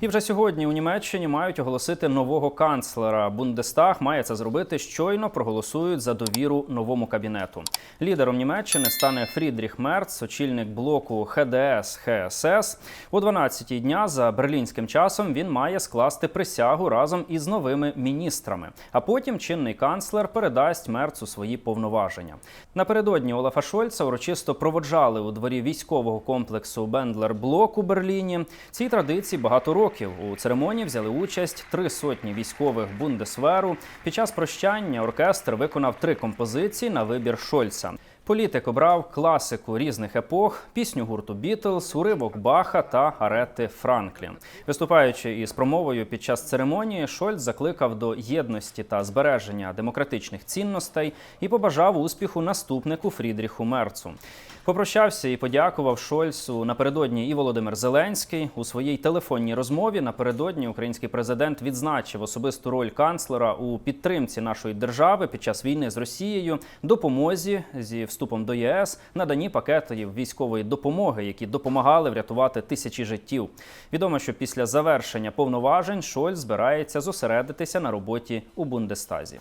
І вже сьогодні у Німеччині мають оголосити нового канцлера. Бундестаг має це зробити щойно проголосують за довіру новому кабінету. Лідером Німеччини стане Фрідріх Мерц, очільник блоку ХДС ХСС. О 12-й дня за берлінським часом він має скласти присягу разом із новими міністрами. А потім чинний канцлер передасть Мерцу свої повноваження. Напередодні Олафа Шольца урочисто проводжали у дворі військового комплексу Бендлер Блок у Берліні. Цій традиції багато років. У церемонії взяли участь три сотні військових Бундесверу. Під час прощання оркестр виконав три композиції на вибір Шольца. Політик обрав класику різних епох, пісню гурту Бітлз, уривок Баха та Арети Франклін. Виступаючи із промовою під час церемонії, Шольц закликав до єдності та збереження демократичних цінностей і побажав успіху наступнику Фрідріху Мерцу. Попрощався і подякував Шольцу напередодні і Володимир Зеленський у своїй телефонній розмові. Напередодні український президент відзначив особисту роль канцлера у підтримці нашої держави під час війни з Росією, допомозі зі вступом до ЄС, надані пакети військової допомоги, які допомагали врятувати тисячі життів. Відомо, що після завершення повноважень Шольц збирається зосередитися на роботі у Бундестазі.